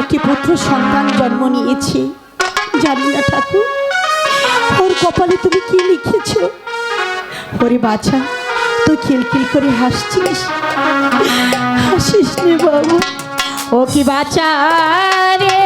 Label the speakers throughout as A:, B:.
A: একটি পুত্র সন্তান জন্ম নিয়েছি। জানি না ঠাকুর, ওর কপালে তুমি কি লিখেছ? ওরে বাছা, তুই খিলখিল করে হাসছিস। হাসিস রে বাবু। ও কি বাছা রে?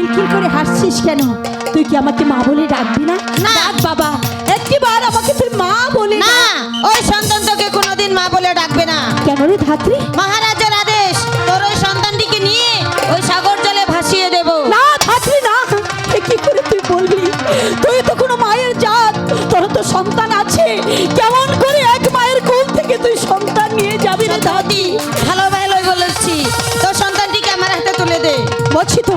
A: খিলখিল করে হাসছিস কেন? তুই কি আমাকে মা বলে ডাকবি না?
B: না।
A: ডাক বাবা একটিবার আমাকে তুই মা বলে
B: না। ওই সন্তান তোকে কোনোদিন মা বলে ডাকবে না।
A: কেন রে ধাত্রী?
B: মহারাজের আদেশ তোর ওই সন্তানটিকে নিয়ে ওই সাগর জলে ভাসিয়ে দেব।
A: না ধাত্রী না। কি করে তুই বলবি তুই তো কোনো মায়ের জাত তোর তো সন্তান আছে। কেমন করে এক মায়ের কোল থেকে তুই সন্তান নিয়ে যাবি রে দাদি
B: ভালো ভালো বলেছি তোর সন্তানটিকে আমার হাতে তুলে দে।
A: বলছি তো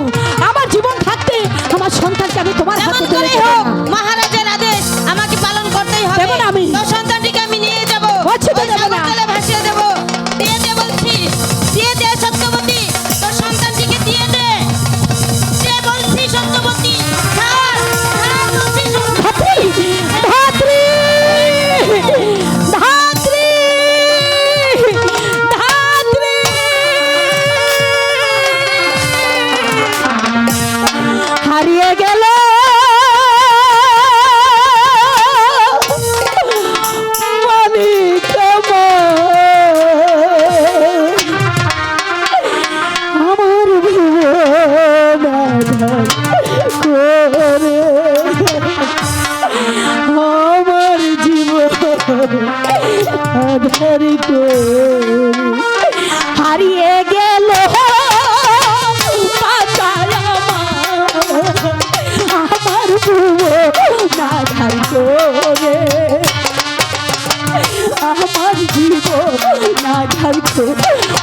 A: আমার জীবন না করে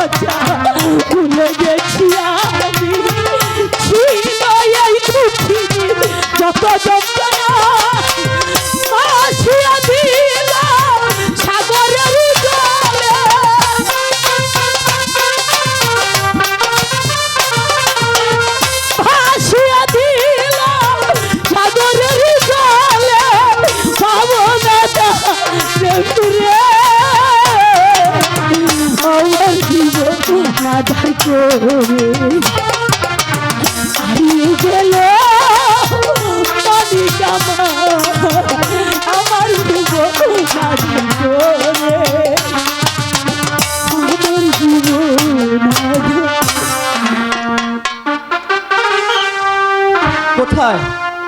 C: কোথায়?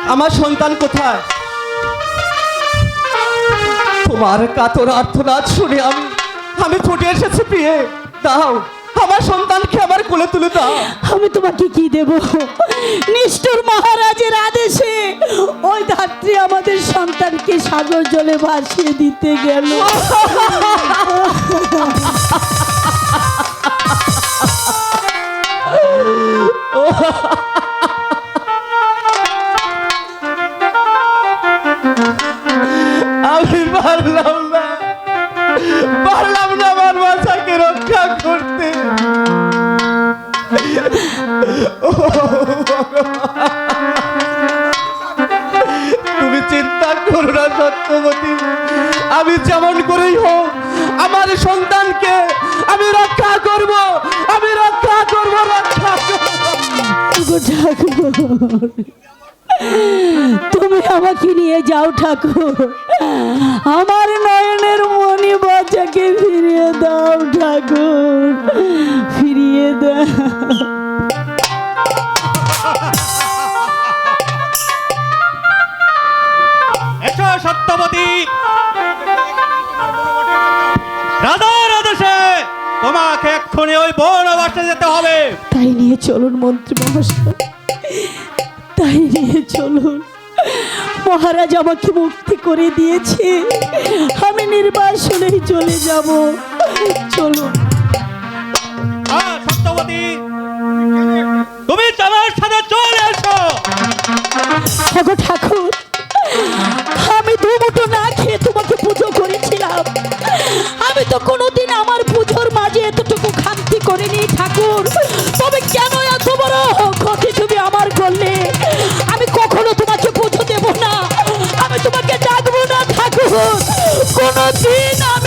C: আমার সন্তান কোথায়? তোমার কাতর আর্থনাদ শুনে আমি আমি ছুটে এসেছি প্রিয়ে। দাও। আমার সন্তানকে আমার কোলে তুলে দাও।
A: আমি তোমাকে কি দেব? নিষ্ঠুর মহারাজের আদেশে ওই ধাত্রী আমাদের সন্তানকে সাগর জলে ভাসিয়ে দিতে গেল।
C: আমি পারলাম তুমি চিন্তা করো না, সত্যবতী। আমি যেমন করেই হোক, আমার সন্তানকে আমি রক্ষা করব, আমি রক্ষা করব, রক্ষা
A: ঠাকুর তুমি আমাকে নিয়ে যাও, ঠাকুর। আমার নয়নের মনি বাচ্চাকে ফিরিয়ে দাও, ঠাকুর। ফিরিয়ে দাও।
D: সত্যবতী আদেশে তোমাকে এক্ষুনি ওই বনবাসে যেতে হবে।
A: তাই নিয়ে চলুন মন্ত্রী মহাশয়। তাই নিয়ে চলুন। মহারাজ আমাকে মুক্তি করে দিয়েছে। আমি নির্বাসনেই চলে যাব। চলুন।
D: হ্যাঁ সত্যবতী তুমি আমার সাথে চলে এসো।
A: ঠাকুর। আমি তো কোনোদিন আমার পুজোর মাঝে এতটুকু খান্তি করিনি ঠাকুর। তবে কেন এত বড় ক্ষতি তুমি আমার করলে? আমি কখনো তোমাকে পুজো দেব না। আমি তোমাকে ডাকবো না ঠাকুর। কোনোদিন আমি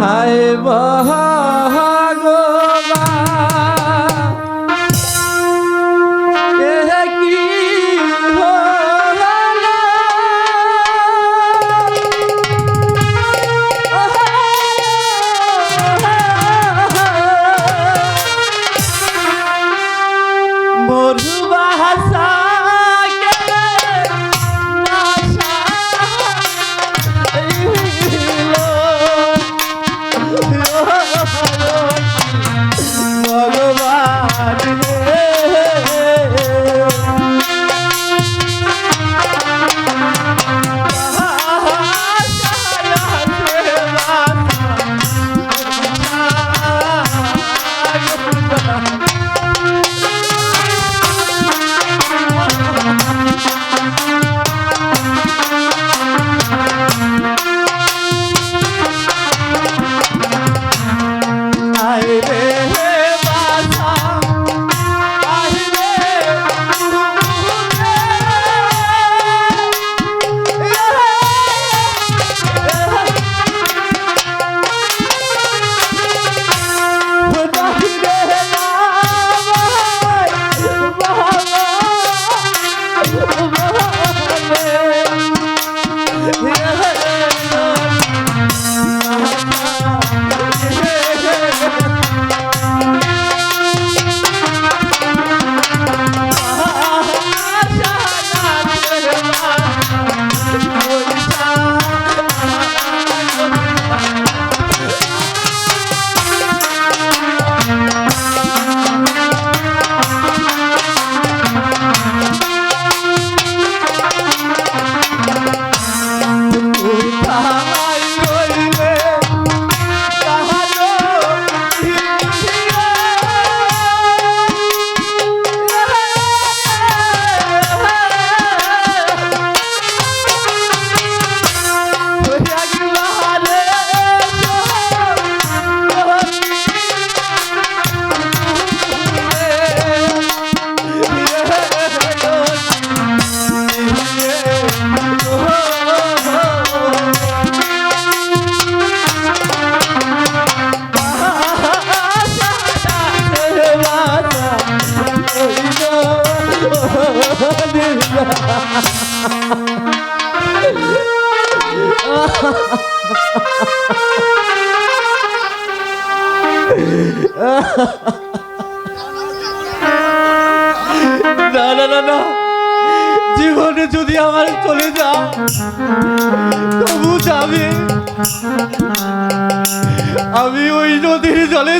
B: হায় বা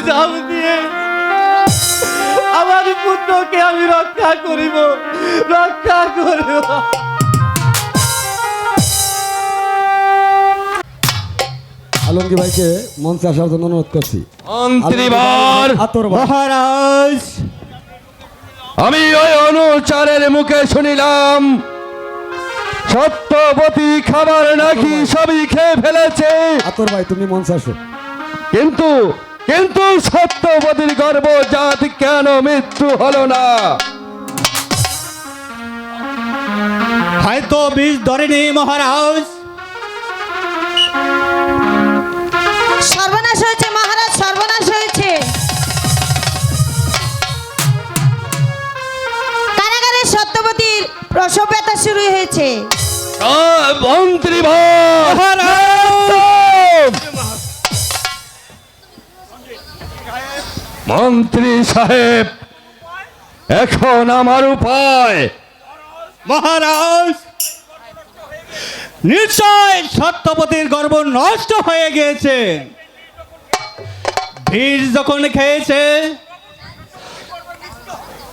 B: যাব
C: দিয়ে। আমার পুত্রকে আমি রক্ষা করিব রক্ষা করিব।
E: আলমগীর ভাইকে মঞ্চে আসার জন্য অনুরোধ করছি।
D: মহারাজ
F: আমি ওই অনুচারের মুখে শুনিলাম সত্যবতী খাবার নাকি সবই খেয়ে ফেলেছে।
E: আতর ভাই তুমি মঞ্চে আসো।
F: কিন্তু কিন্তু সত্যবতীর গর্ব জাত কেন মৃত্যু হলো না।
D: হয়তো বীজ ধরেনি মহারাজ।
B: সর্বনাশ হয়েছে মহারাজ সর্বনাশ হয়েছে। কারাগারের সত্যবতীর প্রসব ব্যথা শুরু হয়েছে।
F: মন্ত্রীবর মন্ত্রী সাহেব, এখন আমার উপায়।
D: মহারাজ, নিশ্চয় সত্যপতির গর্ব নষ্ট হয়ে গিয়েছে। ভিড় যখন খেয়েছে,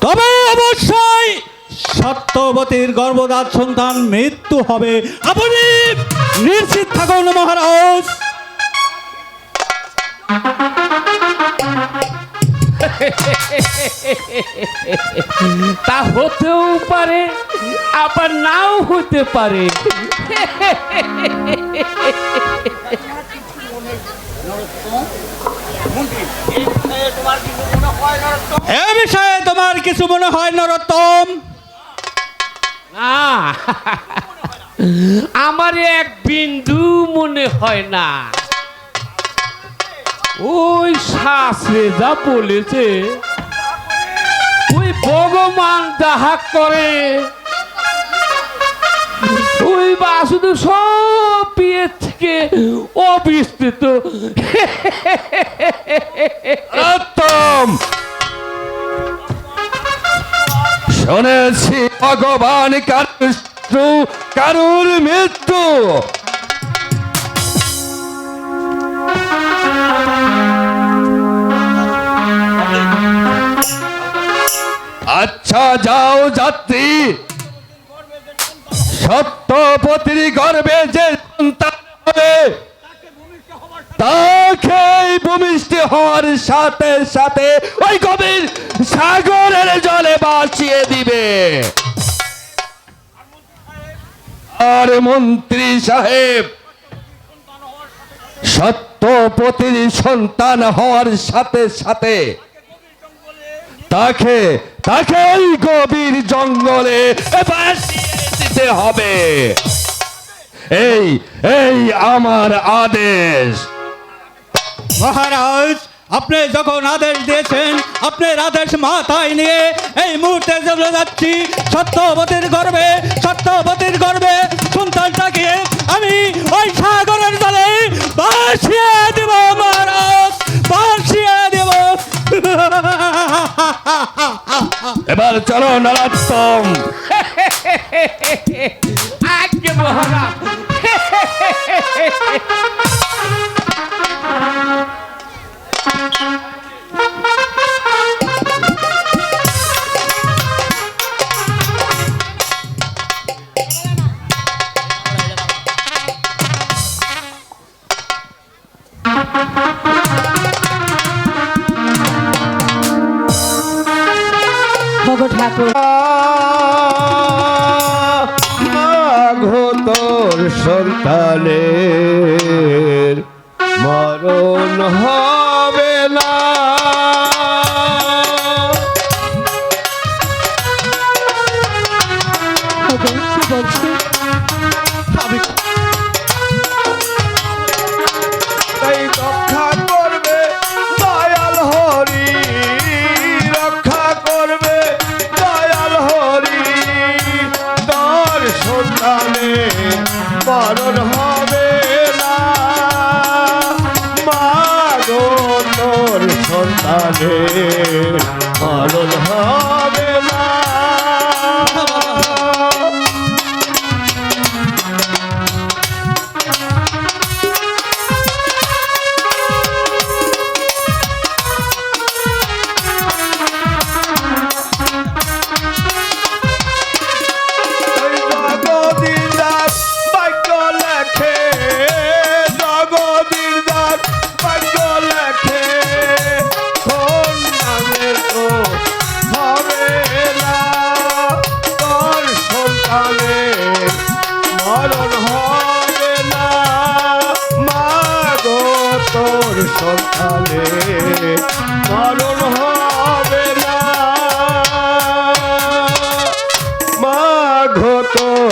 D: তবে অবশ্যই সত্যবতীর গর্ভদাত সন্তান মৃত্যু হবে। আপনি নিশ্চিত থাকুন মহারাজ।
G: তা হতেও পারে আবার নাও হতে পারে।
D: এ বিষয়ে তোমার কিছু মনে হয় নরোত্তম
G: না। আমার এক বিন্দু মনে হয় না। ওই শাস্ত্রে যা বলেছে, ওই ভগবান যাহা করে, ওই বাসুদেব সব বিয়ে থেকে অবিস্তৃত
F: শুনেছি ভগবান কারুর কারুর মৃত্যু। যাও যাত্রী। সত্যপতির গর্বে যে তাকে হওয়ার সাথে সাথে ওই সাগরের জলে বাঁচিয়ে দিবে। আর মন্ত্রী সাহেব, সত্যপতির সন্তান হওয়ার সাথে সাথে তাকে তাকে ওই গভীর জঙ্গলে দিতে হবে। এই এই আমার আদেশ।
D: মহারাজ, আপনি যখন আদেশ দিয়েছেন আপনার আদেশ মাথায় নিয়ে এই মুহূর্তে চলে যাচ্ছি। সত্যবতীর গর্বে সত্যবতীর গর্বে সন্তানটাকে আমি ওই সাগরের জলে বাসিয়ে দেব মহারাজ।
F: এবার চলো নরাত্তম
G: আজ্ঞে মহারাজ।
A: ঠাকুর।
F: ঘোতর তোর সন্তানের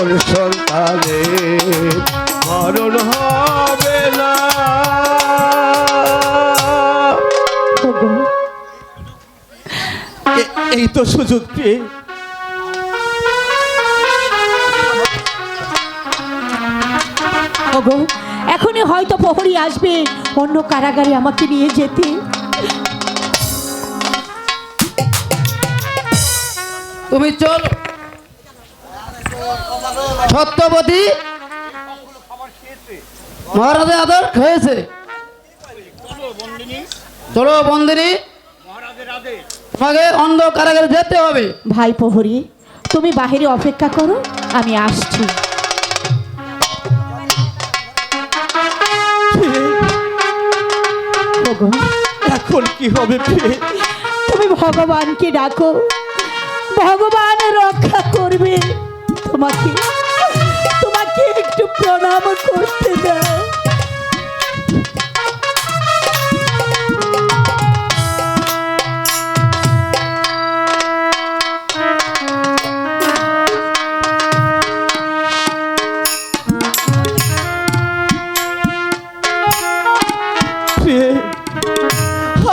C: তোর সন্তানে মরণ হবে না। এই তো সুযোগ পেয়ে।
A: এখনই হয়তো প্রহরী আসবে অন্য কারাগারে আমাকে নিয়ে যেতে।
H: তুমি চলো। সত্যবতী মহারাজের আদর খেয়েছে চলো বন্দিনী তোমাকে অন্ধ কারাগারে যেতে হবে।
A: ভাই প্রহরী তুমি বাহিরে অপেক্ষা করো আমি আসছি।
C: এখন কি হবে
A: তুমি ভগবানকে ডাকো ভগবান রক্ষা করবে। তোমাকে তোমাকে একটু প্রণাম করতে দাও।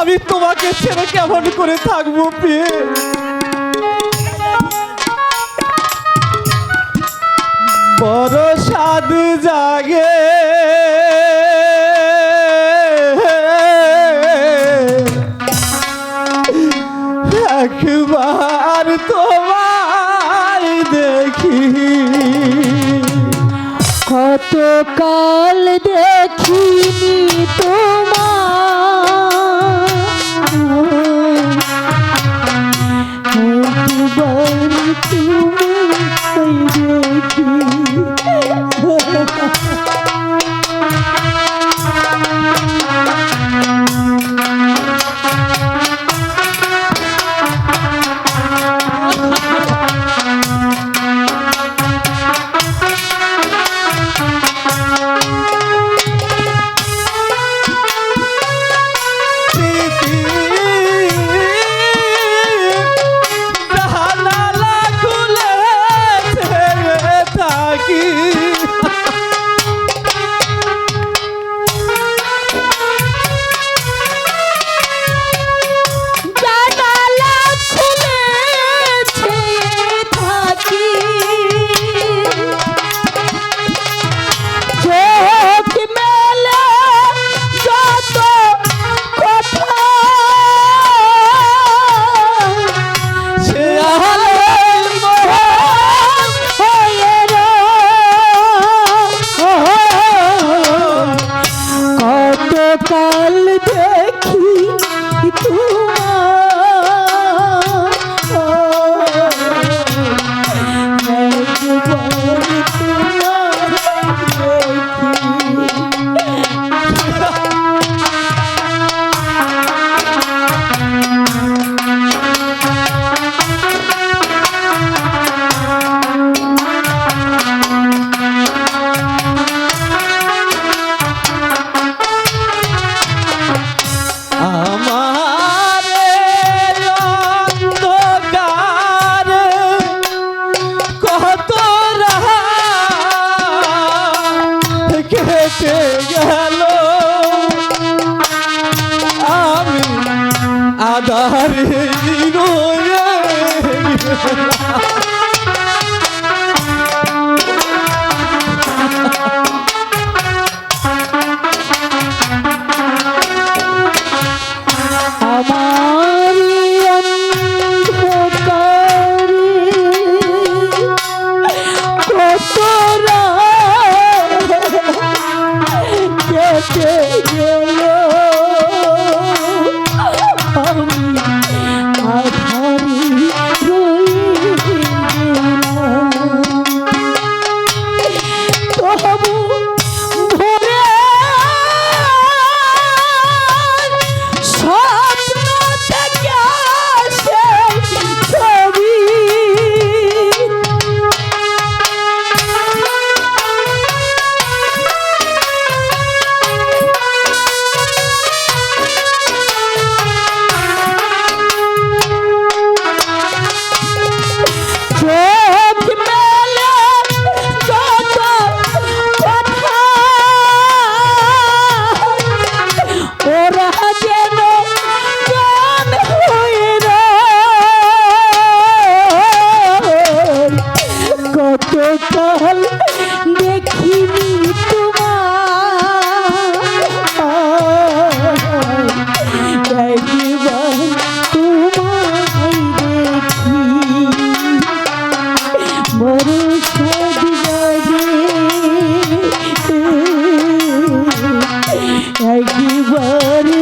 C: আমি তোমাকে ছেড়ে কেমন করে থাকব পেয়ে বড় সাদ জাগে। একবার
A: তোমার দেখি। কত কাল দেখিনি তোমার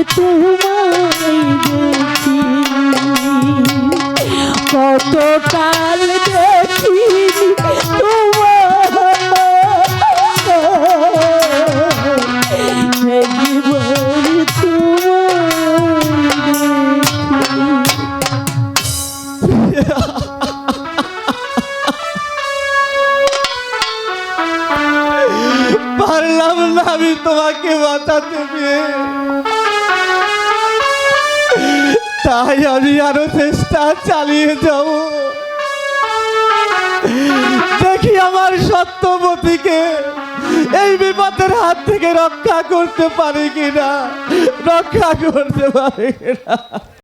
A: তোমায় দেখি কত কাল
C: পারলাম না আমি তোমাকে বাঁচাতে পেয়ে তাই আমি আরও চেষ্টা চালিয়ে যাব। দেখি আমার সত্যবতীকে এই বিপদের হাত থেকে রক্ষা করতে পারি কিনা। রক্ষা করতে পারি কিনা।